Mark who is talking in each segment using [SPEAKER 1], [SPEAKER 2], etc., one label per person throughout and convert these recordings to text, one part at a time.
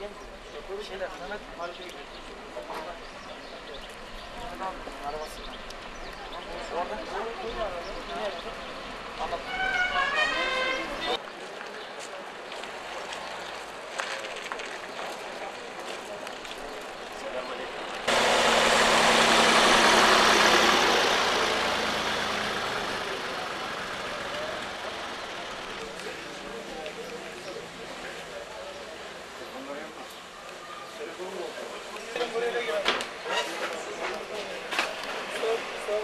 [SPEAKER 1] Şeyler. Orada.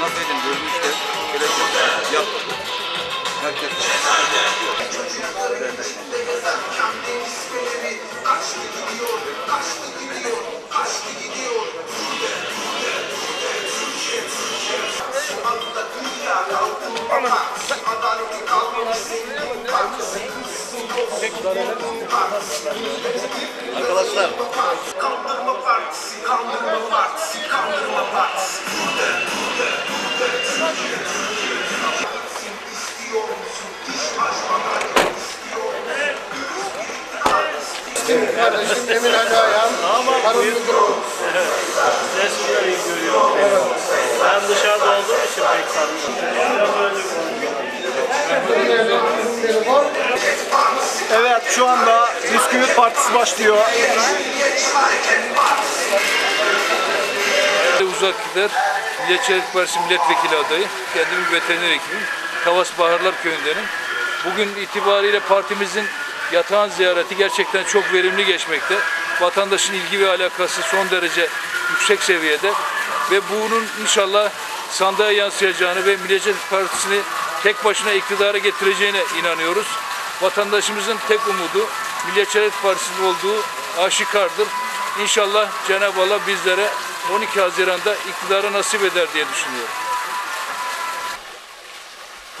[SPEAKER 2] gördüm işte. Gerek yok. Yap. Herkes. Arkadaşlar
[SPEAKER 3] Kaldırma partisi, kaldırma partisi, musun?
[SPEAKER 4] Kardeşim Emin Ali Ayhan, Harun Müdürü.
[SPEAKER 5] Resmileri görüyorum. Ben dışarıda olduğum için pek tanımıyorum.
[SPEAKER 6] Evet şu anda Bisküvit Partisi başlıyor.
[SPEAKER 7] Uzaklıklar Milliyetçi Hareket Partisi milletvekili adayı. Kendim veteriner hekimim. Tavas Baharlar köyündenim. Bugün itibariyle partimizin yatağın ziyareti gerçekten çok verimli geçmekte. Vatandaşın ilgi ve alakası son derece yüksek seviyede ve bunun inşallah sandığa yansıyacağını ve Milliyetçi Partisi'ni tek başına iktidara getireceğine inanıyoruz. Vatandaşımızın tek umudu Milliyetçi Partisi'nin olduğu aşikardır. İnşallah Cenab-ı Allah bizlere 12 Haziran'da iktidarı nasip eder diye düşünüyorum.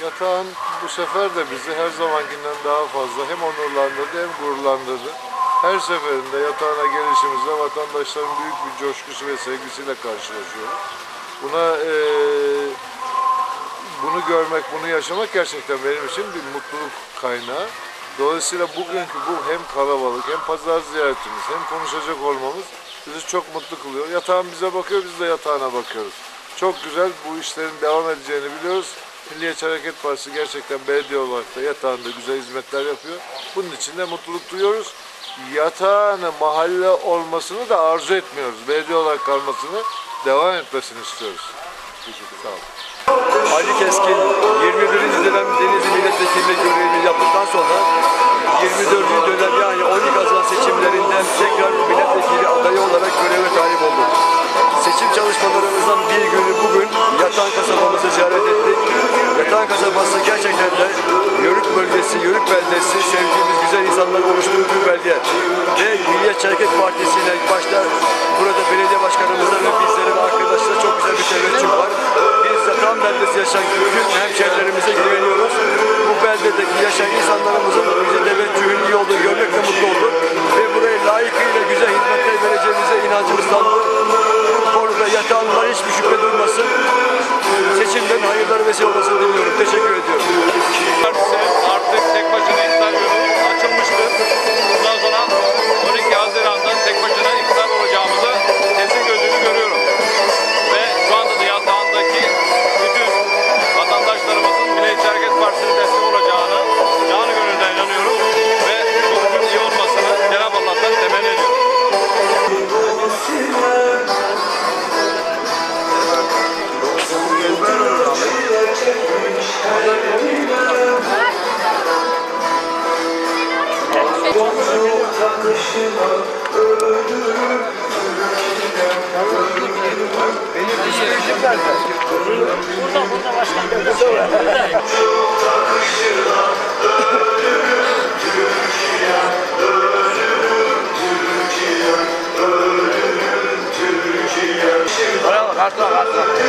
[SPEAKER 4] Yatağın bu sefer de bizi her zamankinden daha fazla hem onurlandırdı hem gururlandırdı. Her seferinde yatağına gelişimizde vatandaşların büyük bir coşkusu ve sevgisiyle karşılaşıyoruz. Buna eee, bunu görmek, bunu yaşamak gerçekten benim için bir mutluluk kaynağı. Dolayısıyla bugünkü bu hem kalabalık hem pazar ziyaretimiz hem konuşacak olmamız bizi çok mutlu kılıyor. Yatağın bize bakıyor, biz de yatağına bakıyoruz. Çok güzel bu işlerin devam edeceğini biliyoruz. Milliyetçi Hareket Partisi gerçekten belediye olarak da yatağında güzel hizmetler yapıyor. Bunun için de mutluluk duyuyoruz. Yatağını mahalle olmasını da arzu etmiyoruz. Belediye olarak kalmasını devam etmesini istiyoruz. Teşekkür olun.
[SPEAKER 6] Ali Keskin 21. dönem Denizli Milletvekili görevini yaptıktan sonra Yatan kasabası gerçekten de Yörük bölgesi, Yörük beldesi sevdiğimiz güzel insanların oluştuğu bir belde. Ve Milliyetçi Hareket Partisi'ne başta burada belediye başkanımızla ve bizlerin arkadaşlar çok güzel bir teveccüh var. Biz Yatan beldesi yaşayan bütün hemşehrilerimize güveniyoruz. Bu beldedeki yaşayan insanlarımızın bize teveccühün iyi olduğunu görmek de mutlu olduk. Ve buraya layıkıyla güzel hizmetler vereceğimize inancımız tamdır. Bu konuda yatağanlar hiçbir şüphe duymasın. Seçimlerin hayırları vesile olmasını
[SPEAKER 5] Burada burada başkanım. Burada. Bravo, kartla, kartla.